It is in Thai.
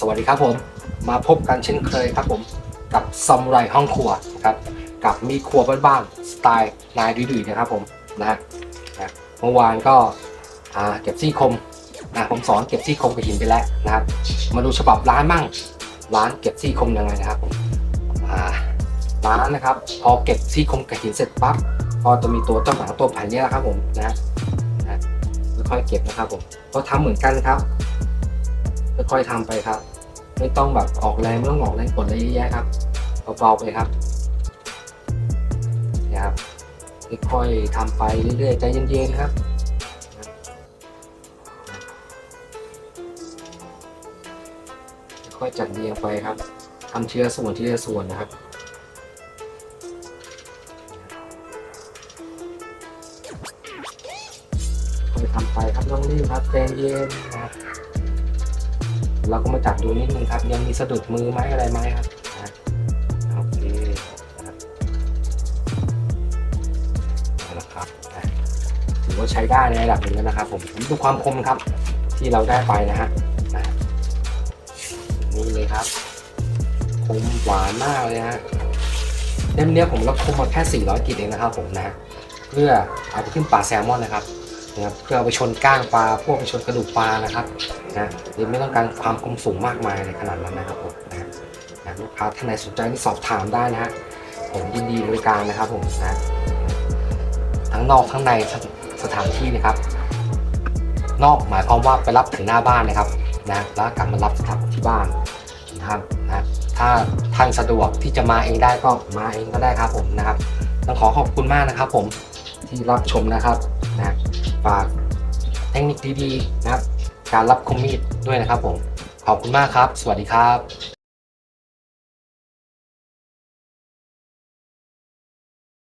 สวัสดีครับผม มาพบกันเช่นเคยครับผมกับซามูไรห้องครัวนะครับกับมีครัวบ้านๆสไตล์นายดุยๆนะครับผมนะฮะเมื่อวานก็เก็บซี่คมนะผมสอนเก็บซี่คมกับหินไปแล้วนะครับมาดูฉบับร้านมั่งร้านเก็บซี่คมยังไงนะครับผมร้านนะครับ พอเก็บซี่คมกับหินเสร็จปั๊บพอจะมีตัวเจ้าหมาตัวแผ่นนี้แหละครับผมนะนะค่อยๆเก็บนะครับผมก็ทำเหมือนกันครับ ค่อยๆทำไปครับ ไม่ต้องแบบออกแรงไม่ต้องออกแรงกดอะไรเยอะแยะครับเบาๆไปครับนี่ยครับค่อยๆทำไปเรื่อยๆใจเย็นๆครับค่อยๆจัดเรียงไปครับทำทีละส่วนทีละส่วนนะครับค่อยทำไปครับไม่ต้องรีบครับใจเย็นนะครับ เราก็มาจับดูนิดนึงครับ ยังมีสะดุดมือไหมอะไรไหมครับนะโอเคนะครับถือว่าใช้ได้ในระดับหนึ่งแล้วนะครับ ผมดูความคมครับ ที่เราได้ไปนะฮะนี่เลยครับ คมหวานมากเลยฮะเล่มเนี้ยผมรับคมมาแค่ 400กิตเองนะครับผมนะ เพื่อเอาไปขึ้นปลาแซลมอนนะครับ นะครับเพื่อเอาไปชนก้างปลาพวกไปชนกระดูกปลานะครับนะหรือไม่ต้องการความคมสูงมากมายในขนาดนั้นนะครับผมนะฮะนะลูกค้าท่านไหนสนใจนี่สอบถามได้นะฮะผมยินดีบริการนะครับผมนะทั้งนอกทั้งในสถานที่นะครับ นอกหมายความว่าไปรับถึงหน้าบ้านนะครับนะแล้วกลับมารับับที่บ้านนะครับนะถ้าท่านสะดวกที่จะมาเองได้ก็มาเองก็ได้ครับผมนะครับต้องขอขอบคุณมากนะครับ ผมที่รับชมนะครับนะ ดีๆนะครับ การรับคมมีดด้วยนะครับผม ขอบคุณมากครับ สวัสดีครับ